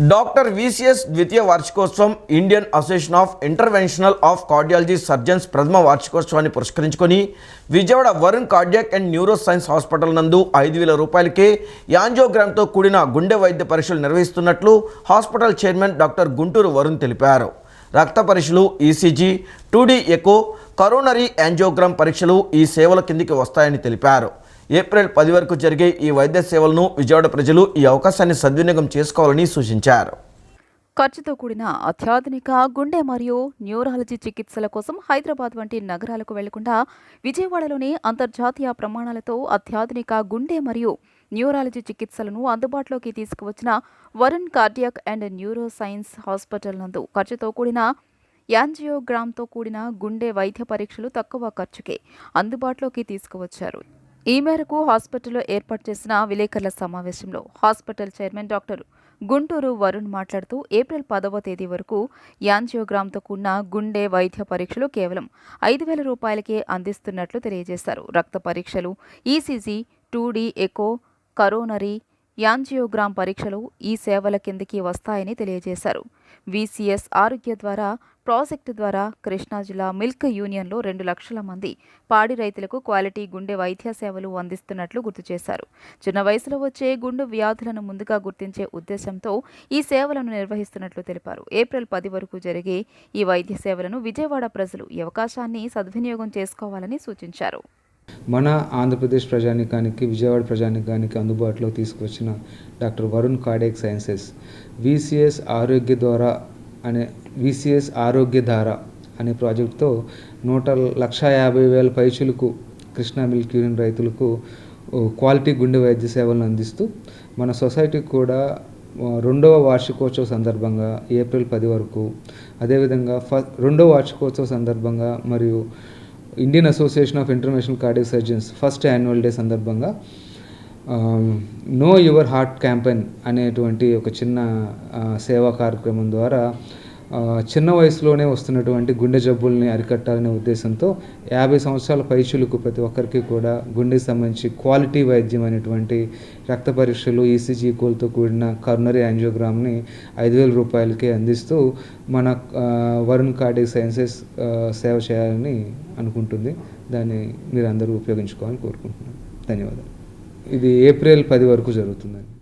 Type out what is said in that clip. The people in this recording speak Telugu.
డాక్టర్ విసిఎస్ ద్వితీయ వార్షికోత్సవం Indian association of interventional of cardiology surgeons ప్రథమ వార్షికోత్సవాన్ని పురస్కరించుకొని Vijayawada Varun cardiac and neuro science hospital నందు ఐదు వేల రూపాయలకే యాంజియోగ్రామ్తో కూడిన గుండె వైద్య పరీక్షలు నిర్వహిస్తున్నట్లు hospital chairman doctor Guntur Varun తెలిపారు. రక్త పరీక్షలు ECG two D echo coronary angiogram పరీక్షలు ఈ సేవల కిందికి వస్తాయని తెలిపారు. ఏప్రిల్ పది వరకు జరిగే ఈ వైద్య సేవలను విజయవాడ ప్రజలు ఈ అవకాశాన్ని సద్వినియోగం చేసుకోవాలని సూచించారు. ఖర్చుతో కూడిన అత్యాధునిక గుండె మరియు న్యూరాలజీ చికిత్సల కోసం హైదరాబాద్ వంటి నగరాలకు వెళ్ళకుండా విజయవాడలోని అంతర్జాతీయ ప్రమాణాలతో అత్యాధునిక గుండె మరియు న్యూరాలజీ చికిత్సలను అందుబాటులోకి తీసుకువచ్చిన Varun cardiac and neuro science hospital నందు ఖర్చుతో కూడిన యాంజియోగ్రామ్తో కూడిన గుండె వైద్య పరీక్షలు తక్కువ ఖర్చుకే అందుబాటులోకి తీసుకువచ్చారు. ఈ మేరకు హాస్పిటల్లో ఏర్పాటు చేసిన విలేకరుల సమావేశంలో hospital chairman doctor Guntur Varun మాట్లాడుతూ ఏప్రిల్ పదవ తేదీ వరకు యాంజియోగ్రామ్తో కూడిన గుండె వైద్య పరీక్షలు కేవలం ఐదు వేల రూపాయలకే అందిస్తున్నట్లు తెలియజేశారు. రక్త పరీక్షలు ECG two D echo coronary angiogram పరీక్షలు ఈ సేవల కిందికి వస్తాయని తెలియజేశారు. వీసీఎస్ ఆరోగ్య ద్వారా ప్రాజెక్టు ద్వారా కృష్ణా జిల్లా మిల్క్ యూనియన్లో రెండు లక్షల మంది పాడి రైతులకు క్వాలిటీ గుండె వైద్య సేవలు అందిస్తున్నట్లు గుర్తు చేశారు. చిన్న వయసులో వచ్చే గుండె వ్యాధులను ముందుగా గుర్తించే ఉద్దేశంతో ఈ సేవలను నిర్వహిస్తున్నట్లు తెలిపారు. ఏప్రిల్ పది వరకు జరిగే ఈ వైద్య సేవలను విజయవాడ ప్రజలు ఈ అవకాశాన్ని సద్వినియోగం చేసుకోవాలని సూచించారు. మన ఆంధ్రప్రదేశ్ ప్రజానికానికి విజయవాడ ప్రజానికానికి అందుబాటులో తీసుకొచ్చిన doctor Varun cardiac sciences. VCS ఆరోగ్య ద్వారా అనే విసిఎస్ ఆరోగ్య ధార అనే ప్రాజెక్టుతో నూట లక్ష యాభై వేల పైచులకు కృష్ణా మిల్క్ యూనియన్ రైతులకు క్వాలిటీ గుండె వైద్య సేవలను అందిస్తూ మన సొసైటీకి కూడా రెండవ వార్షికోత్సవ సందర్భంగా ఏప్రిల్ పది వరకు అదేవిధంగా ఫ రెండవ వార్షికోత్సవ సందర్భంగా మరియు Indian association of international cardio surgeons first annual day సందర్భంగా నో యువర్ హార్ట్ క్యాంపెయిన్ అనేటువంటి ఒక చిన్న uh, సేవా కార్యక్రమం ద్వారా చిన్న వయసులోనే వస్తున్నటువంటి గుండె జబ్బుల్ని అరికట్టాలనే ఉద్దేశంతో యాభై సంవత్సరాల పైచులకు ప్రతి ఒక్కరికి కూడా గుండెకి సంబంధించి క్వాలిటీ వైద్యం అనేటువంటి రక్త పరీక్షలు ఈసీజీ కోల్తో కూడిన కర్నరీ యాంజియోగ్రామ్ని ఐదు వేల రూపాయలకే అందిస్తూ మన వరుణ్ కార్డియక్ సైన్సెస్ సేవ చేయాలని అనుకుంటుంది. దాన్ని మీరు అందరూ ఉపయోగించుకోవాలని కోరుకుంటున్నాను. ధన్యవాదాలు. ఇది ఏప్రిల్ పది వరకు జరుగుతుందండి.